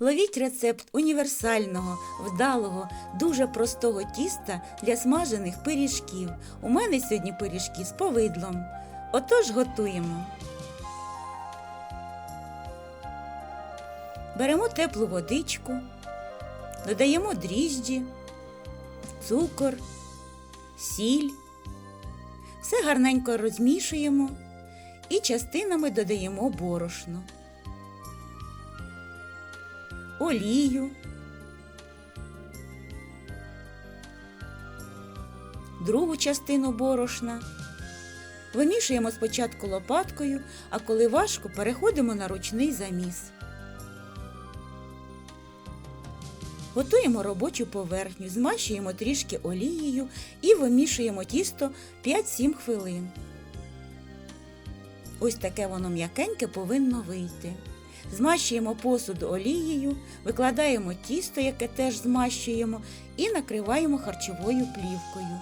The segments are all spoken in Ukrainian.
Ловіть рецепт універсального, вдалого, дуже простого тіста для смажених пиріжків. У мене сьогодні пиріжки з повидлом. Отож готуємо. Беремо теплу водичку, додаємо дріжджі, цукор, сіль. Все гарненько розмішуємо і частинами додаємо борошно, олію, другу частину борошна. Вимішуємо спочатку лопаткою, а коли важко, переходимо на ручний заміс. Готуємо робочу поверхню, змащуємо трішки олією і вимішуємо тісто 5-7 хвилин. Ось таке воно м'якеньке повинно вийти. Змащуємо посуд олією, викладаємо тісто, яке теж змащуємо, і накриваємо харчовою плівкою.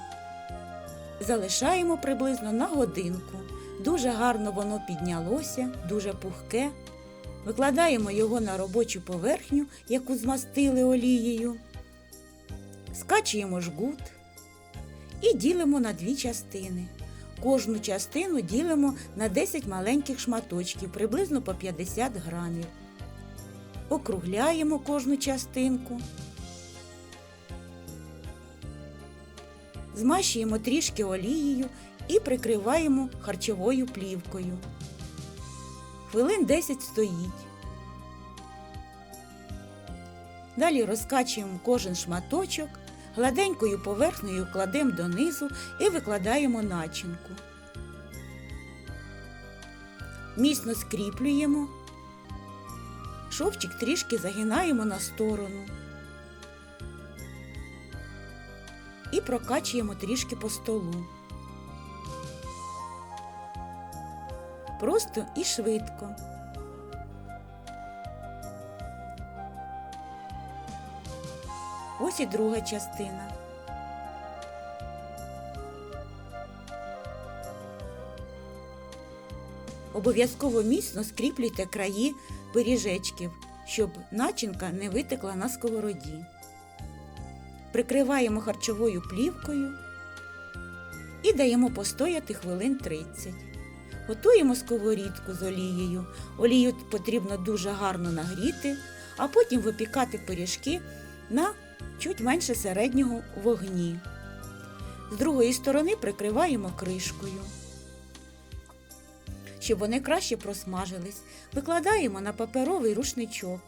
Залишаємо приблизно на годинку. Дуже гарно воно піднялося, дуже пухке. Викладаємо його на робочу поверхню, яку змастили олією. Скачуємо жгут і ділимо на дві частини. Кожну частину ділимо на 10 маленьких шматочків, приблизно по 50 грамів. Округляємо кожну частинку. Змащуємо трішки олією і прикриваємо харчовою плівкою. Хвилин 10 стоїть. Далі розкачуємо кожен шматочок, гладенькою поверхнею кладемо донизу і викладаємо начинку. Міцно скріплюємо. Шовчик трішки загинаємо на сторону. І прокачуємо трішки по столу. Просто і швидко. Ось і друга частина. Обов'язково міцно скріплюйте краї пиріжечків, щоб начинка не витекла на сковороді. Прикриваємо харчовою плівкою і даємо постояти хвилин 30. Готуємо сковорідку з олією. Олію потрібно дуже гарно нагріти, а потім випікати пиріжки на чуть менше середнього вогні. З другої сторони прикриваємо кришкою. Щоб вони краще просмажились, викладаємо на паперовий рушничок.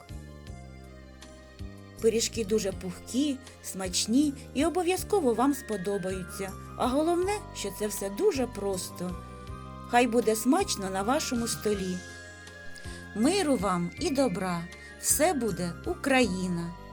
Пиріжки дуже пухкі, смачні і обов'язково вам сподобаються. А головне, що це все дуже просто. Хай буде смачно на вашому столі. Миру вам і добра! Все буде Україна!